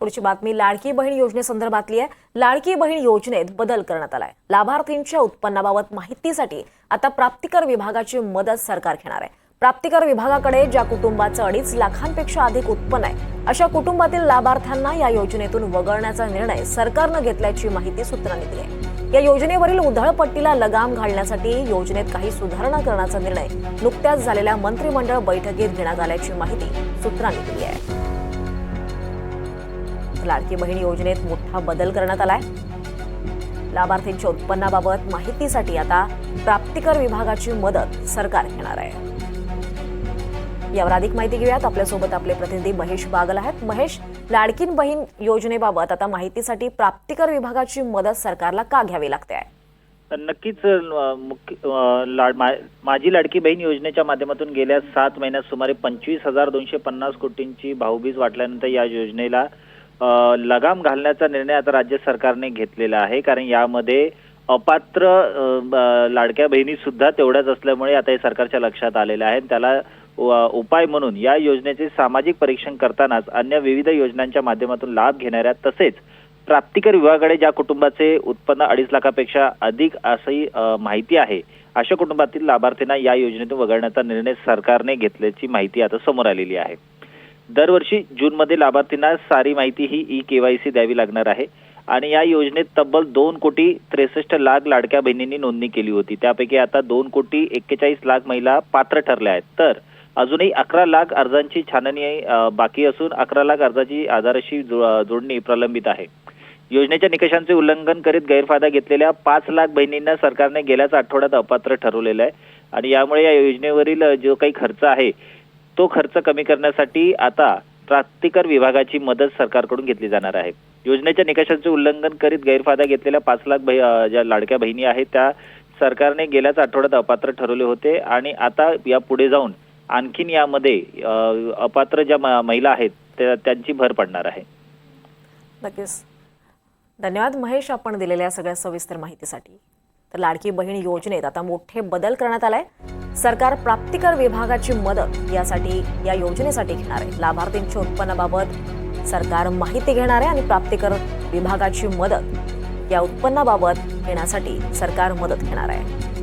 पुढची बातमी लाडकी बहीण योजनेसंदर्भातली आहे. लाडकी बहीण योजनेत बदल करण्यात आलाय. लाभार्थींच्या उत्पन्नाबाबत माहितीसाठी आता प्राप्तिकर विभागाची मदत सरकार घेणार आहे. प्राप्तिकर विभागाकडे ज्या कुटुंबाचं अडीच लाखांपेक्षा अधिक उत्पन्न आहे अशा कुटुंबातील लाभार्थ्यांना या योजनेतून वगळण्याचा निर्णय सरकारनं घेतल्याची माहिती सूत्रांनी दिली आहे. या योजनेवरील उधळपट्टीला लगाम घालण्यासाठी योजनेत काही सुधारणा करण्याचा निर्णय नुकत्याच झालेल्या मंत्रिमंडळ बैठकीत घेण्यात आल्याची माहिती सूत्रांनी दिली आहे. लाडकी बहीण योजनेत मोठा बदल करण्यात आलाय. लाभार्थींच्या उत्पन्नाबाबत माहितीसाठी आता प्राप्तिकर विभागाची मदत सरकार घेणार आहे. यावर अधिक माहिती घेऊयात. आपल्यासोबत आपले प्रतिनिधी महेश बागल आहेत. महेश लाडकीन बहीण योजनेबाबत आता माहितीसाठी प्राप्तिकर विभागाची मदत सरकारला का घ्यावी लागते आहे? नक्कीच मुख्य लाड मा- माझी लाडकी बहीण योजनेच्या माध्यमातून गेल्या सात महिन्यात सुमारे पंचवीस हजार दोनशे पन्नास कोटींची भाऊबीज वाटल्यानंतर या योजनेला लगाम घालण्याचा निर्णय आता राज्य सरकारने घेतलेला आहे. कारण यामध्ये अपात्र ब- लाडक्या बहिणी सुद्धा तेवढ्याच असल्यामुळे आता हे सरकारच्या लक्षात आलेलं आहे. त्याला उपाय म्हणून या योजनेचे सामाजिक परीक्षण करतानाच अन्य विविध योजनांच्या माध्यमातून लाभ घेणाऱ्या तसेच प्राप्तिकर विभागाकडे ज्या कुटुंबाचे उत्पन्न अडीच लाखापेक्षा अधिक असंही माहिती आहे अशा कुटुंबातील लाभार्थींना या योजनेतून वगळण्याचा निर्णय सरकारने घेतल्याची माहिती आता समोर आलेली आहे. दरवर्षी जूनमध्ये लाभार्थींना सारी माहिती ही ई केवायसी द्यावी लागणार आहे. आणि या योजनेत तब्बल दोन कोटी त्रेसष्ट लाख लाडक्या बहिणींनी नोंदणी केली होती. त्यापैकी आता दोन कोटी एक्केचाळीस लाख महिला पात्र ठरल्या आहेत. तर अजूनही अकरा लाख अर्जांची छाननी बाकी असून अकरा लाख अर्जाची आधाराशी जो- जोडणी प्रलंबित आहे. योजनेच्या निकषांचे उल्लंघन करीत गैरफायदा घेतलेल्या पाच लाख बहिणींना सरकारने गेल्याच आठवड्यात अपात्र ठरवलेलं आहे. आणि यामुळे या योजनेवरील जो काही खर्च आहे तो खर्च कमी करण्यासाठी आता प्राप्तिकर विभागाची मदत सरकारकडून घेतली जाणार आहे. योजनेच्या निकषांचे उल्लंघन करीत गैरफायदा घेतलेल्या पाच लाख बहि- ज्या लाडक्या बहिणी आहेत त्या सरकारने गेल्याच आठवड्यात अपात्र ठरवले होते आणि आता या पुढे जाऊन आणखीन यामध्ये अपात्र ज्या महिला आहेत त्या- त्यांची भर पडणार आहे. नक्कीच. धन्यवाद महेश आपण दिलेल्या सगळ्या सविस्तर माहितीसाठी. तर लाडकी बहीण योजनेत आता मोठे बदल करण्यात आलाय. सरकार प्राप्तिकर विभागाची मदत यासाठी या योजनेसाठी घेणार आहे. लाभार्थींच्या उत्पन्नाबाबत सरकार माहिती घेणार आहे आणि प्राप्तिकर विभागाची मदत या उत्पन्नाबाबत घेण्यासाठी सरकार मदत घेणार आहे.